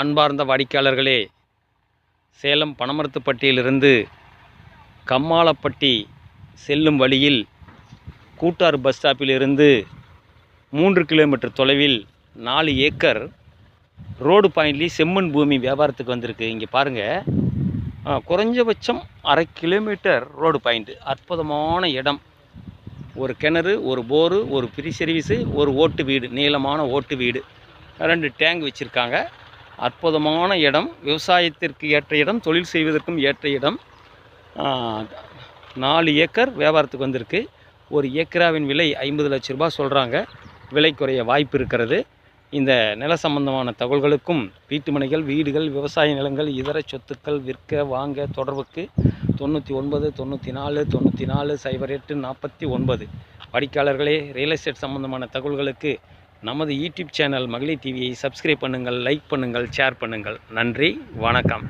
அன்பார்ந்த வாடிக்கையாளர்களே சேலம் பனமரத்துப்பட்டியிலிருந்து கம்மாளப்பட்டி செல்லும் வழியில் கூட்டார் பஸ் ஸ்டாப்பிலிருந்து மூன்று கிலோமீட்டர் தொலைவில் நாலு ஏக்கர் ரோடு பாயிண்ட்லேயும் செம்மண் பூமி வியாபாரத்துக்கு வந்திருக்கு. இங்கே பாருங்கள் குறைஞ்சபட்சம் அரை கிலோமீட்டர் ரோடு பாயிண்ட்டு அற்புதமான இடம். ஒரு கிணறு ஒரு போரு ஒரு ஃப்ரீ சர்வீஸு ஒரு ஓட்டு வீடு நீளமான ஓட்டு வீடு. ரெண்டு டேங்க் வச்சுருக்காங்க. அற்புதமான இடம் விவசாயத்திற்கு ஏற்ற இடம் தொழில் செய்வதற்கும் ஏற்ற இடம். நாலு ஏக்கர் வியாபாரத்துக்கு வந்திருக்கு. ஒரு ஏக்கராவின் விலை ஐம்பது லட்ச ரூபா சொல்கிறாங்க விலை குறைய வாய்ப்பு இருக்கிறது. இந்த நில சம்பந்தமான தகவல்களுக்கும் வீட்டுமனைகள் வீடுகள் விவசாய நிலங்கள் இதர சொத்துக்கள் விற்க வாங்க தொடர்புக்கு தொண்ணூற்றி ஒன்பது தொண்ணூற்றி நாலு தொண்ணூற்றி நாலு சைபர் எட்டு நாற்பத்தி ஒன்பது. வாடிக்கையாளர்களே ரியல் எஸ்டேட் சம்பந்தமான தகவல்களுக்கு நமது யூடியூப் சேனல் மகளிர் டிவியை சப்ஸ்கிரைப் பண்ணுங்கள் லைக் பண்ணுங்கள் ஷேர் பண்ணுங்கள். நன்றி வணக்கம்.